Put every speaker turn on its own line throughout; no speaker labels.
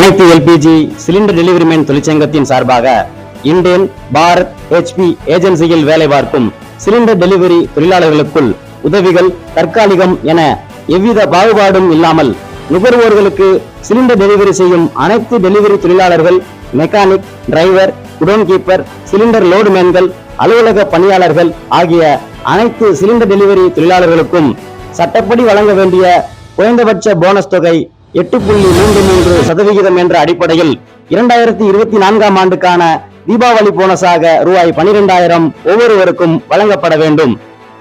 அனைத்து LPG cylinder delivery man தொழிற்சங்கத்தின் சார்பாக இண்டேன் பாரத் ஹெச்பி ஏஜென்சியில் வேலை பார்க்கும் சிலிண்டர் டெலிவரி தொழிலாளர்களுக்குள் உதவிகள் தற்காலிகம் என எவ்வித பாகுபாடும் இல்லாமல் நுகர்வோர்களுக்கு சிலிண்டர் டெலிவரி செய்யும் அனைத்து டெலிவரி தொழிலாளர்கள் mechanic driver godown keeper cylinder load மேன்கள் அலுவலக பணியாளர்கள் ஆகிய அனைத்து சிலிண்டர் டெலிவரி தொழிலாளர்களுக்கும் சட்டப்படி வழங்க வேண்டிய குறைந்தபட்ச போனஸ் தொகை எட்டு புள்ளி மூன்று மூன்று சதவிகிதம் என்ற அடிப்படையில் இரண்டாயிரத்தி இருபத்தி நான்காம் ஆண்டுக்கான தீபாவளி போனஸாக ரூபாய் பனிரெண்டாயிரம் ஒவ்வொருவருக்கும் வழங்கப்பட வேண்டும்.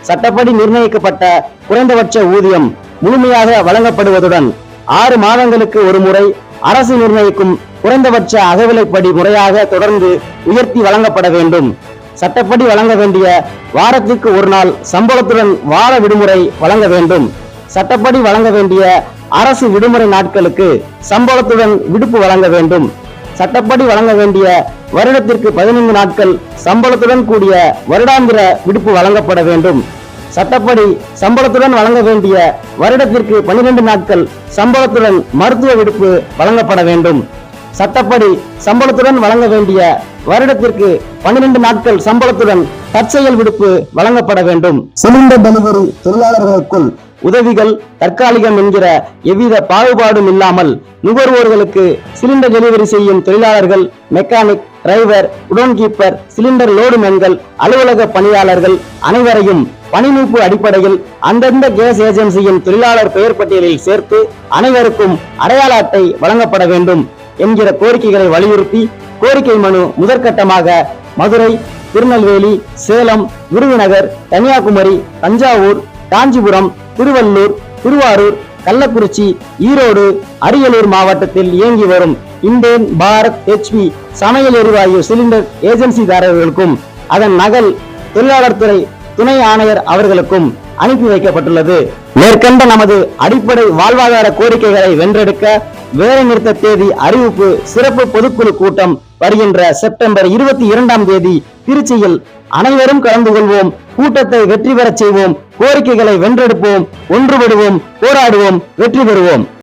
சட்டப்படி நிர்ணயிக்கப்பட்ட குறைந்தபட்ச ஊதியம் முழுமையாக வழங்கப்படுவதுடன் ஆறு மாதங்களுக்கு ஒரு முறை அரசு நிர்ணயிக்கும் குறைந்தபட்ச அகவிலைப்படி முறையாக தொடர்ந்து உயர்த்தி வழங்கப்பட வேண்டும். சட்டப்படி வழங்க வேண்டிய வாரத்திற்கு ஒரு நாள் சம்பளத்துடன் வார விடுமுறை வழங்க வேண்டும். சட்டப்படி வழங்க வேண்டிய அரசு விடுமுறை நாட்களுக்கு சம்பளத்துடன் விடுப்பு வழங்க வேண்டும். சட்டப்படி வழங்க வேண்டிய வருடத்திற்கு பதினைந்து நாட்கள் சம்பளத்துடன் கூடிய வருடாந்திர விடுப்பு வழங்கப்பட வேண்டும். சட்டப்படி சம்பளத்துடன் வழங்க வேண்டிய வருடத்திற்கு பன்னிரண்டு நாட்கள் சம்பளத்துடன் மருத்துவ விடுப்பு வழங்கப்பட வேண்டும். சட்டப்படி சம்பளத்துடன் வழங்க வேண்டிய வருடத்திற்கு பன்னிரண்டு நாட்கள் சம்பளத்துடன் தற்செயல் விடுப்பு வழங்கப்பட வேண்டும். சிலிண்டர் டெலிவரி தொழிலாளர்களுக்குள் உதவிகள் தற்காலிகம் என்கிற எவ்வித பாகுபாடும் இல்லாமல் நுகர்வோர்களுக்கு சிலிண்டர் டெலிவரி செய்யும் தொழிலாளர்கள் மெக்கானிக் டிரைவர் உடன் கீப்பர் சிலிண்டர் லோடு மென்கள் அலுவலக பணியாளர்கள் அனைவரையும் பணிநீப்பு அடிப்படையில் அந்தந்த கேஸ் ஏஜென்சியின் தொழிலாளர் பெயர் பட்டியலில் சேர்த்து அனைவருக்கும் அடையாள அட்டை வழங்கப்பட வேண்டும் என்கிற கோரிக்கைகளை வலியுறுத்தி கோரிக்கை மனு முதற்கட்டமாக மதுரை திருநெல்வேலி சேலம் விருதுநகர் கன்னியாகுமரி தஞ்சாவூர் காஞ்சிபுரம் திருவள்ளூர் திருவாரூர் கள்ளக்குறிச்சி ஈரோடு அரியலூர் மாவட்டத்தில் இயங்கி வரும் இண்டேன் பாரத் ஹெச்பி சமையல் எரிவாயு சிலிண்டர் ஏஜென்சிதாரர்களுக்கும் அதன் நகல் தொழிலாளர் துறை துணை ஆணையர் அவர்களுக்கும் அனுப்பி வைக்கப்பட்டுள்ளது. மேற்கண்ட நமது அடிப்படை வாழ்வாதார கோரிக்கைகளை வென்றெடுக்க வேலை நிறுத்த தேதி அறிவிப்பு சிறப்பு பொதுக்குழு கூட்டம் வருகின்ற செப்டம்பர் இருபத்தி இரண்டாம் தேதி திருச்சியில் அனைவரும் கலந்து கொள்வோம். கூட்டத்தை வெற்றி பெறச் செய்வோம். கோரிக்கைகளை வென்றெடுப்போம். ஒன்றுபடுவோம். போராடுவோம். வெற்றி பெறுவோம்.